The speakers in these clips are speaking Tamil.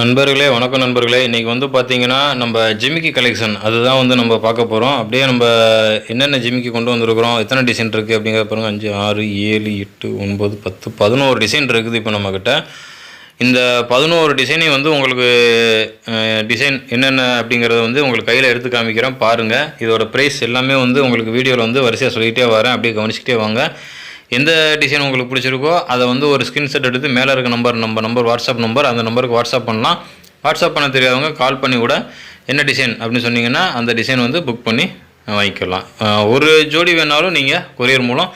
நண்பர்களே வணக்கம் நண்பர்களே. இன்றைக்கி வந்து பார்த்திங்கன்னா நம்ம ஜிமிக்கி கலெக்ஷன் அதுதான் வந்து நம்ம பார்க்க போகிறோம் அப்படியே நம்ம என்னென்ன ஜிமிக்கி கொண்டு வந்திருக்கிறோம்? எத்தனை டிசைன் இருக்குது அப்படிங்கிற பாருங்கள் அஞ்சு ஆறு ஏழு எட்டு ஒன்பது பத்து பதினோரு டிசைன் இருக்குது இப்போ நம்மக்கிட்ட இந்த பதினோரு டிசைனையும் வந்து உங்களுக்கு டிசைன் என்னென்ன அப்படிங்கிறத வந்து உங்களுக்கு கையில் எடுத்து காமிக்கிறேன். பாருங்கள் இதோட ப்ரைஸ் எல்லாமே வந்து உங்களுக்கு வீடியோவில் வந்து வரிசையாக சொல்லிகிட்டே வரேன். அப்படியே கவனிச்சிக்கிட்டே வாங்க. எந்த டிசைன் உங்களுக்கு பிடிச்சிருக்கோ அதை வந்து ஒரு ஸ்கிரீன்ஷாட் எடுத்து மேலே இருக்க நம்பர் நம்ம நம்பர் வாட்ஸ்அப் நம்பர் அந்த நம்பருக்கு வாட்ஸ்அப் பண்ணலாம். வாட்ஸ்அப் பண்ண தெரியாதவங்க கால் பண்ணி கூட என்ன டிசைன் அப்படின்னு சொன்னீங்கன்னா அந்த டிசைன் வந்து புக் பண்ணி வாங்கிக்கலாம். ஒரு ஜோடி வேணாலும் நீங்கள் கொரியர் மூலம்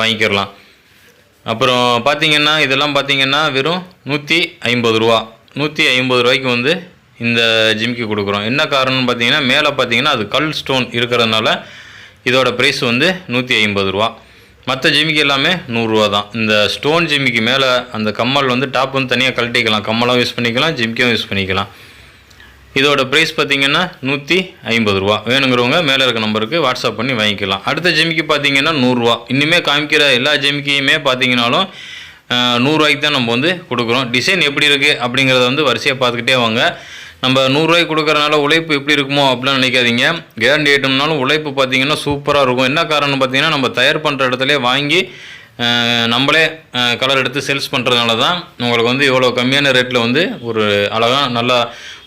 வாங்கிக்கிறலாம் அப்புறம் பார்த்தீங்கன்னா இதெல்லாம் பார்த்தீங்கன்னா வெறும் நூற்றி ஐம்பது ரூபா. நூற்றி ஐம்பது ரூபாய்க்கு வந்து இந்த ஜிம்க்கு கொடுக்குறோம். என்ன காரணம்னு பார்த்தீங்கன்னா மேலே பார்த்தீங்கன்னா அது கல் ஸ்டோன் இருக்கிறதுனால இதோட ப்ரைஸ் வந்து நூற்றி ஐம்பது ரூபா. மற்ற ஜிமிக்கு எல்லாமே நூறுரூவா தான். இந்த ஸ்டோன் ஜிமிக்கு மேலே அந்த கம்மல் வந்து டாப் வந்து தனியாக கழட்டிக்கலாம். கம்மலும் யூஸ் பண்ணிக்கலாம் ஜிமிக்கும் யூஸ் பண்ணிக்கலாம். இதோட ப்ரைஸ் பார்த்தீங்கன்னா நூற்றி ஐம்பது ரூபா. வேணுங்கிறவங்க மேலே இருக்க நம்பருக்கு வாட்ஸ்அப் பண்ணி வாங்கிக்கலாம். அடுத்த ஜிமிக்கு பார்த்தீங்கன்னா நூறுரூவா. இனிமேல் காமிக்கிற எல்லா ஜிமிக்கையுமே பார்த்தீங்கனாலும் நூறுரூவாய்க்கு தான் நம்ம வந்து கொடுக்குறோம். டிசைன் எப்படி இருக்குது அப்படிங்கிறத வந்து வரிசையாக பார்த்துக்கிட்டே வாங்க. நம்ம நூறுரூவாய்க்கு கொடுக்குறனால உழைப்பு எப்படி இருக்குமோ அப்படிலாம் நினைக்காதீங்க. கேரண்டி ஐட்டம்னாலும் உழைப்பு பார்த்தீங்கன்னா சூப்பராக இருக்கும். என்ன காரணம் பார்த்தீங்கன்னா நம்ம தயார் பண்ணுற இடத்துல வாங்கி நம்மளே கலர் எடுத்து சேல்ஸ் பண்ணுறதுனால தான் உங்களுக்கு வந்து இவ்வளோ கம்மியான ரேட்டில் வந்து ஒரு அழகாக நல்லா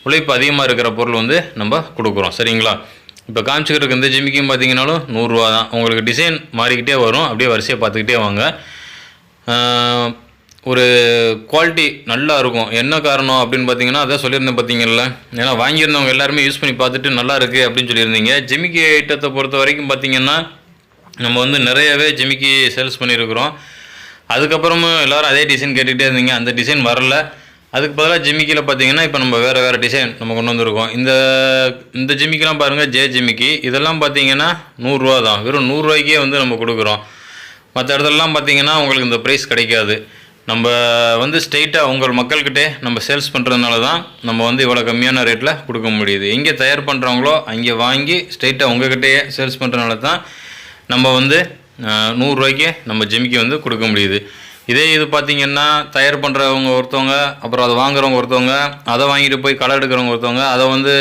உழைப்பு அதிகமாக இருக்கிற பொருள் வந்து நம்ம கொடுக்குறோம். சரிங்களா? இப்போ காமிச்சிக்கிட்டு இந்த ஜிமிக்கும் பார்த்தீங்கன்னாலும் நூறுரூவா தான். உங்களுக்கு டிசைன் மாறிக்கிட்டே வரும். அப்படியே வரிசையாக பார்த்துக்கிட்டே வாங்க. ஒரு குவாலிட்டி நல்லா இருக்கும். என்ன காரணம் அப்படின்னு பார்த்தீங்கன்னா அதான் சொல்லியிருந்தேன் பார்த்தீங்கல்ல. ஏன்னா வாங்கியிருந்தவங்க எல்லாருமே யூஸ் பண்ணி பார்த்துட்டு நல்லா இருக்குது அப்படின்னு சொல்லியிருந்தீங்க. ஜிமிக்கி ஐட்டத்தை பொறுத்த வரைக்கும் பார்த்தீங்கன்னா நம்ம வந்து நிறையவே ஜிமிக்கி சேல்ஸ் பண்ணியிருக்கிறோம். அதுக்கப்புறமும் எல்லோரும் அதே டிசைன் கேட்டுக்கிட்டே இருந்தீங்க. அந்த டிசைன் வரல. அதுக்கு பதிலாக ஜிமிக்கியில் பார்த்தீங்கன்னா இப்போ நம்ம வேறு வேறு டிசைன் நம்ம கொண்டு வந்திருக்கோம். இந்த இந்த ஜிமிக்கிலாம் பாருங்கள் ஜே ஜிமிக்கி. இதெல்லாம் பார்த்தீங்கன்னா நூறுரூவா தான். வெறும் நூறுரூவாய்க்கே வந்து நம்ம கொடுக்குறோம். மற்ற இடத்துலலாம் பார்த்தீங்கன்னா உங்களுக்கு இந்த ப்ரைஸ் கிடைக்காது. நம்ம வந்து ஸ்ட்ரெயிட்டாக உங்கள் மக்கள்கிட்டே நம்ம சேல்ஸ் பண்ணுறதுனால தான் நம்ம வந்து இவ்வளோ கம்மியான ரேட்டில் கொடுக்க முடியுது. எங்கே தயார் பண்ணுறாங்களோ அங்கே வாங்கி ஸ்ட்ரெயிட்டாக உங்கள்கிட்டயே சேல்ஸ் பண்ணுறதுனால தான் நம்ம வந்து நூறுரூவாய்க்கு நம்ம ஜிமிக்கி வந்து கொடுக்க முடியுது. இதே இது பார்த்தீங்கன்னா தயார் பண்ணுறவங்க ஒருத்தவங்க அப்புறம் அதை வாங்குறவங்க ஒருத்தவங்க அதை வாங்கிட்டு போய் களை எடுக்கிறவங்க ஒருத்தவங்க அதை வந்து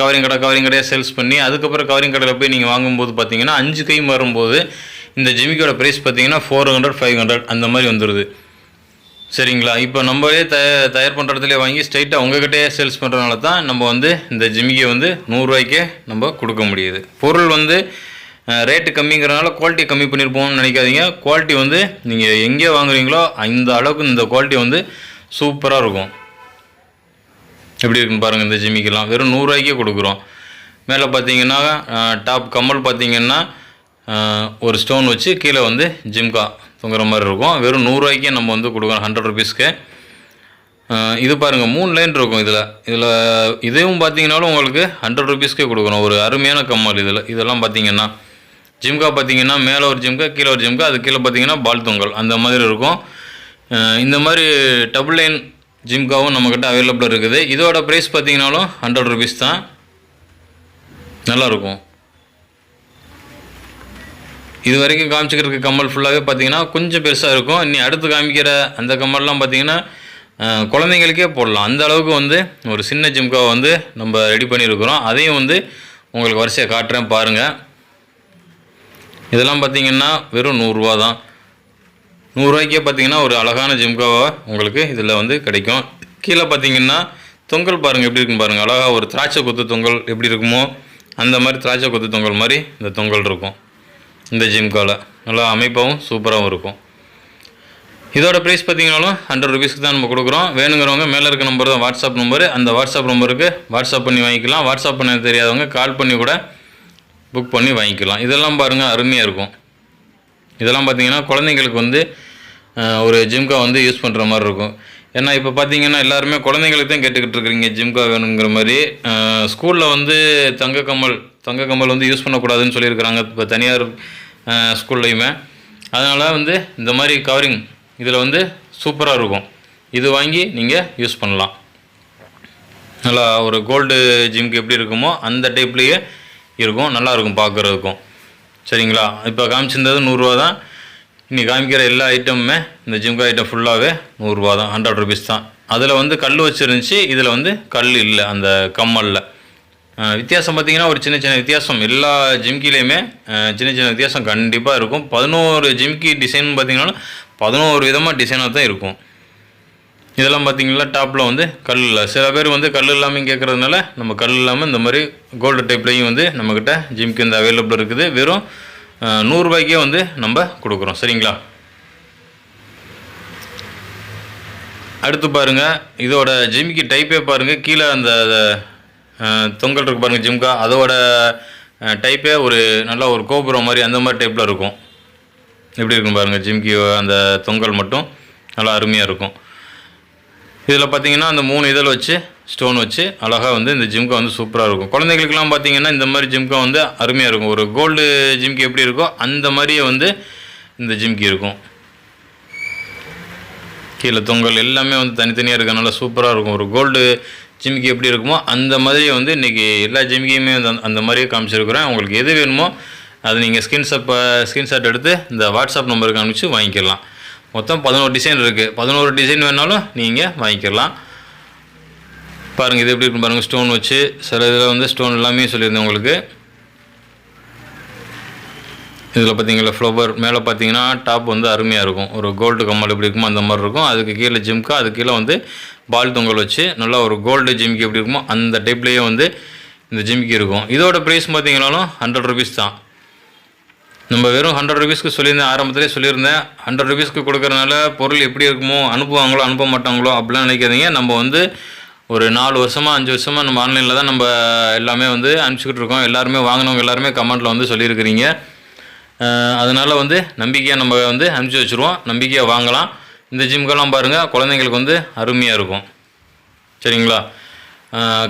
கவரிங் கடை கவரிங் கடையாக சேல்ஸ் பண்ணி அதுக்கப்புறம் கவரிங் கடையில் போய் நீங்கள் வாங்கும்போது பார்த்தீங்கன்னா அஞ்சு கை வரும்போது இந்த ஜிமிக்கோட ப்ரைஸ் பார்த்தீங்கன்னா ஃபோர் ஹண்ட்ரட் ஃபைவ் ஹண்ட்ரட் அந்த மாதிரி வந்துடுது சரிங்களா? இப்போ நம்மளே த தயார் பண்ணுற வாங்கி ஸ்ட்ரைட்டாக உங்ககிட்டயே சேல்ஸ் பண்ணுறதுனால தான் நம்ம வந்து இந்த ஜிமிக்கை வந்து நூறுரூவாய்க்கே நம்ம கொடுக்க முடியுது. பொருள் வந்து ரேட்டு கம்மிங்கிறனால குவாலிட்டி கம்மி பண்ணியிருப்போம்னு நினைக்காதீங்க. குவாலிட்டி வந்து நீங்கள் எங்கே வாங்குறீங்களோ அந்த அளவுக்கு இந்த குவாலிட்டி வந்து சூப்பராக இருக்கும். எப்படி இருக்குன்னு பாருங்கள் இந்த ஜிமிக்கெல்லாம் வெறும் நூறுரூவாய்க்கே கொடுக்குறோம். மேலே பார்த்தீங்கன்னா டாப் கம்மல் பார்த்தீங்கன்னா ஒரு ஸ்டோன் வச்சு கீழே வந்து ஜிம்கா தொங்குற மாதிரி இருக்கும். வெறும் நூறுரூவாய்க்கே நம்ம வந்து கொடுக்குறோம் ஹண்ட்ரட் ருபீஸ்க்கு இது பாருங்கள் மூணு லைன் இருக்கும் இதில். இதில் இதுவும் பார்த்தீங்கன்னாலும் உங்களுக்கு ஹண்ட்ரட் ருபீஸ்க்கே கொடுக்குறோம் ஒரு அருமையான கம்மல் இதில். இதெல்லாம் பார்த்தீங்கன்னா ஜிம்கா பார்த்தீங்கன்னா மேலே ஒரு ஜிம்கா கீழே ஒரு ஜிம்கா அது கீழே பார்த்தீங்கன்னா பால் தொங்கல். அந்த மாதிரி இருக்கும். இந்த மாதிரி டபுள் லைன் ஜிம்காவும் நம்மக்கிட்ட அவைலபிள் இருக்குது. இதோட ப்ரைஸ் பார்த்தீங்கன்னாலும் ஹண்ட்ரட் ருபீஸ் தான். நல்லாயிருக்கும் இது வரைக்கும் காமிச்சிக்கிறதுக்கு கம்மல் ஃபுல்லாகவே பார்த்தீங்கன்னா கொஞ்சம் பெருசாக இருக்கும். இனி அடுத்து காமிக்கிற அந்த கம்மல்லாம் பார்த்தீங்கன்னா குழந்தைங்களுக்கே போடலாம். அந்த அளவுக்கு வந்து ஒரு சின்ன ஜிம்காவை வந்து நம்ம ரெடி பண்ணியிருக்கிறோம். அதையும் வந்து உங்களுக்கு வரிசையாக காட்டுறேன் பாருங்கள் இதெல்லாம் பார்த்தீங்கன்னா வெறும் நூறுரூவா தான். நூறுரூவாய்க்கே பார்த்தீங்கன்னா ஒரு அழகான ஜிம்காவை உங்களுக்கு இதில் வந்து கிடைக்கும். கீழே பார்த்தீங்கன்னா தொங்கல் பாருங்கள் எப்படி இருக்குன்னு பாருங்கள் அழகாக ஒரு திராட்சை கொத்து தொங்கல் எப்படி இருக்குமோ அந்த மாதிரி திராட்சை கொத்து தொங்கல் மாதிரி இந்த தொங்கல் இருக்கும். இந்த ஜிம்காவில் நல்லா அமைப்பாகவும் சூப்பராகவும் இருக்கும். இதோட ப்ரைஸ் பார்த்தீங்கன்னாலும் ஹண்ட்ரட் ருபீஸ்க்கு தான் நம்ம கொடுக்குறோம். வேணுங்கிறவங்க மேலே இருக்க நம்பர் தான் வாட்ஸ்அப் நம்பர் அந்த வாட்ஸ்அப் நம்பருக்கு வாட்ஸ்அப் பண்ணி வாங்கிக்கலாம். வாட்ஸ்அப் பண்ண தெரியாதவங்க கால் பண்ணி கூட புக் பண்ணி வாங்கிக்கலாம். இதெல்லாம் பாருங்கள் அருமையாக இருக்கும். இதெல்லாம் பார்த்தீங்கன்னா குழந்தைங்களுக்கு வந்து ஒரு ஜிம்கா வந்து யூஸ் பண்ணுற மாதிரி இருக்கும். ஏன்னா இப்போ பார்த்தீங்கன்னா எல்லாருமே குழந்தைங்களுக்கு தான் கேட்டுக்கிட்டு இருக்கிறீங்க ஜிம்கா வேணுங்கிற மாதிரி. ஸ்கூலில் வந்து தங்ககமல் தங்க கம்மல் வந்து யூஸ் பண்ணக்கூடாதுன்னு சொல்லியிருக்கிறாங்க இப்போ தனியார் ஸ்கூல்லையுமே. அதனால் வந்து இந்த மாதிரி கவரிங் இதில் வந்து சூப்பராக இருக்கும். இது வாங்கி நீங்கள் யூஸ் பண்ணலாம். நல்லா ஒரு கோல்டு ஜிம்க்கு எப்படி இருக்குமோ அந்த டைப்லேயே இருக்கும். நல்லா இருக்கும் பார்க்குறதுக்கும் சரிங்களா? இப்போ காமிச்சிருந்தது நூறுரூவா தான். இனி காமிக்கிற எல்லா ஐட்டமுமே இந்த ஜிம்கா ஐட்டம் ஃபுல்லாகவே நூறுரூவா தான். ஹண்ட்ரட் ருபீஸ் தான். அதில் வந்து கல் வச்சுருந்துச்சி. இதில் வந்து கல் இல்லை. அந்த கம்மலில். வித்தியாசம் பார்த்தீங்கன்னா ஒரு சின்ன சின்ன வித்தியாசம். எல்லா ஜிம்கிலையுமே சின்ன சின்ன வித்தியாசம் கண்டிப்பாக இருக்கும். பதினோரு ஜிம்கி டிசைன் பார்த்தீங்கன்னா பதினோரு விதமாக டிசைனாக தான் இருக்கும். இதெல்லாம் பார்த்தீங்கன்னா டாப்பில் வந்து கல் இல்லை. சில பேர் வந்து கல் இல்லாமல் கேட்குறதுனால நம்ம கல் இல்லாமல் இந்த மாதிரி கோல்டு டைப்லேயும் வந்து நம்மக்கிட்ட ஜிம்கி வந்து அவைலபிள் இருக்குது. வெறும் நூறுரூபாய்க்கே வந்து நம்ம கொடுக்குறோம். சரிங்களா? அடுத்து பாருங்கள் இதோட ஜிம்கி டைப்பே பாருங்கள் கீழே அந்த தொங்கல் இருக்கு பாருங்கள் ஜிம்கா. அதோட டைப்பே ஒரு நல்லா ஒரு கோபுரம் மாதிரி அந்த மாதிரி டைப்பில் இருக்கும். எப்படி இருக்கும் பாருங்கள் ஜிம்கி அந்த தொங்கல் மட்டும் நல்லா அருமையாக இருக்கும். இதில் பார்த்தீங்கன்னா அந்த மூணு இதழ் வச்சு ஸ்டோன் வச்சு அழகாக வந்து இந்த ஜிம்கா வந்து சூப்பராக இருக்கும். குழந்தைகளுக்கெல்லாம் பார்த்தீங்கன்னா இந்த மாதிரி ஜிம்கா வந்து அருமையாக இருக்கும். ஒரு கோல்டு ஜிம்கி எப்படி இருக்கோ அந்த மாதிரியே வந்து இந்த ஜிம்கி இருக்கும். கீழே தொங்கல் எல்லாமே வந்து தனித்தனியாக இருக்கனால சூப்பராக இருக்கும். ஒரு கோல்டு ஜிமிக்கி எப்படி இருக்குமோ அந்த மாதிரியே வந்து இன்றைக்கி எல்லா ஜிமிக்கியுமே வந்து அந்த- அந்த மாதிரியே காமிச்சிருக்கிறேன். உங்களுக்கு எது வேணுமோ அது நீங்கள் ஸ்கிரீன்ஷாட் ஸ்க்ரீன்ஷாட் எடுத்து இந்த வாட்ஸ்அப் நம்பருக்கு அனுப்பிச்சு வாங்கிக்கலாம். மொத்தம் பதினோரு டிசைன் இருக்குது பதினோரு டிசைன் வேணாலும் நீங்கள் வாங்கிக்கலாம். பாருங்கள் இது எப்படி இருக்கும் பாருங்கள் ஸ்டோன் வச்சு சில இதில் வந்து ஸ்டோன் எல்லாமே சொல்லியிருந்தேன் உங்களுக்கு. இதில் பார்த்தீங்களா ஃப்ளவர் மேலே பார்த்தீங்கன்னா டாப் வந்து அருமையாக இருக்கும். ஒரு கோல்டு கம்மல் எப்படி இருக்குமோ அந்த மாதிரி இருக்கும். அதுக்கு கீழே ஜிம்க்கு அது கீழே வந்து பால் தொங்கல் வச்சு நல்லா ஒரு கோல்டு ஜிம்க்கு எப்படி இருக்குமோ அந்த டைப்லேயே வந்து இந்த ஜிம்கி இருக்கும். இதோட ப்ரைஸ் பார்த்தீங்கனாலும் ஹண்ட்ரட் ருபீஸ் தான். நம்ம வெறும் ஹண்ட்ரட் ருபீஸ்க்கு சொல்லியிருந்தேன் ஆரம்பத்திலே சொல்லியிருந்தேன். ஹண்ட்ரட் ருபீஸ்க்கு கொடுக்குறனால பொருள் எப்படி இருக்குமோ அனுப்புவாங்களோ அனுப்ப மாட்டாங்களோ அப்படிலாம் நினைக்காதீங்க. நம்ம வந்து ஒரு நாலு வருஷமாக அஞ்சு வருஷமாக நம்ம ஆன்லைனில் தான் நம்ம எல்லாமே வந்து அனுப்பிச்சிக்கிட்டு இருக்கோம். எல்லாருமே வாங்கினவங்க எல்லாருமே கமெண்ட்டில் வந்து சொல்லியிருக்கிறீங்க. அதனால் வந்து நம்பிக்கையாக நம்ம வந்து அனுப்பிச்சி வச்சுருவோம். நம்பிக்கையாக வாங்கலாம். இந்த ஜிம்கெல்லாம் பாருங்கள் குழந்தைங்களுக்கு வந்து அருமையாக இருக்கும். சரிங்களா?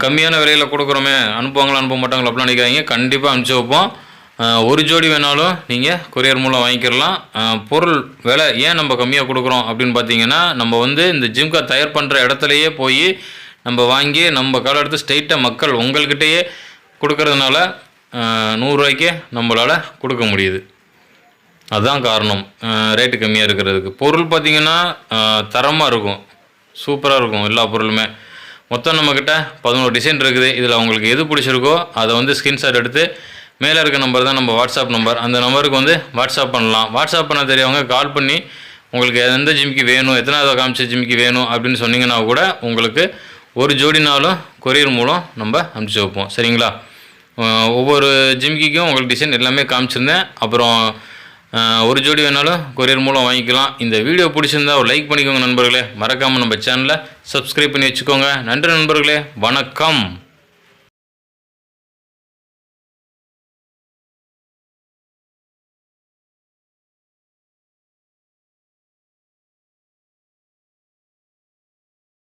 கம்மியான விலையில் கொடுக்குறோமே அனுப்புவாங்களா அனுப்ப மாட்டாங்களா அப்படிலாம் நினைக்காதீங்க. கண்டிப்பாக அனுப்பிச்சி வைப்போம். ஒரு ஜோடி வேணாலும் நீங்கள் கொரியர் மூலம் வாங்கிக்கிறலாம் பொருள் விலை ஏன் நம்ம கம்மியாக கொடுக்குறோம் அப்படின்னு பார்த்தீங்கன்னா நம்ம வந்து இந்த ஜிம்கா தயார் பண்ணுற இடத்துலையே போய் நம்ம வாங்கி நம்ம கால எடுத்து ஸ்ட்ரைட்டாக மக்கள் உங்கள்கிட்டயே கொடுக்கறதுனால நூறுரூவாய்க்கே நம்மளால் கொடுக்க முடியுது. அதுதான் காரணம். ரேட்டு கம்மியாக இருக்கிறதுக்கு. பொருள் பார்த்திங்கன்னா தரமாக இருக்கும். சூப்பராக இருக்கும் எல்லா பொருளுமே. மொத்தம் நம்மக்கிட்ட பதினோரு டிசைன் இருக்குது. இதில் உங்களுக்கு எது பிடிச்சிருக்கோ அதை வந்து ஸ்க்ரீன்ஷாட் எடுத்து மேலே இருக்க நம்பர் தான் நம்ம வாட்ஸ்அப் நம்பர் அந்த நம்பருக்கு வந்து வாட்ஸ்அப் பண்ணலாம். வாட்ஸ்அப் பண்ண தெரியவங்க கால் பண்ணி உங்களுக்கு எந்த ஜிம்க்கு வேணும்? எத்தனாவது காமிச்ச ஜிம்க்கு வேணும்? அப்படின்னு சொன்னீங்கன்னா கூட உங்களுக்கு ஒரு ஜோடினாலும் கொரியர் மூலம் நம்ம அனுப்பிச்சி வைப்போம். சரிங்களா? ஒவ்வொரு ஜிம்கிக்கும் உங்களுக்கு டிசைன் எல்லாமே காமிச்சிருந்தேன். அப்புறம் ஒரு ஜோடி வேணாலும் கொரியர் மூலம் வாங்கிக்கலாம். இந்த வீடியோ பிடிச்சிருந்தா ஒரு லைக் பண்ணிக்கோங்க நண்பர்களே. மறக்காமல் நம்ம சேனலை சப்ஸ்கிரைப் பண்ணி வச்சுக்கோங்க. நன்றி நண்பர்களே. வணக்கம்.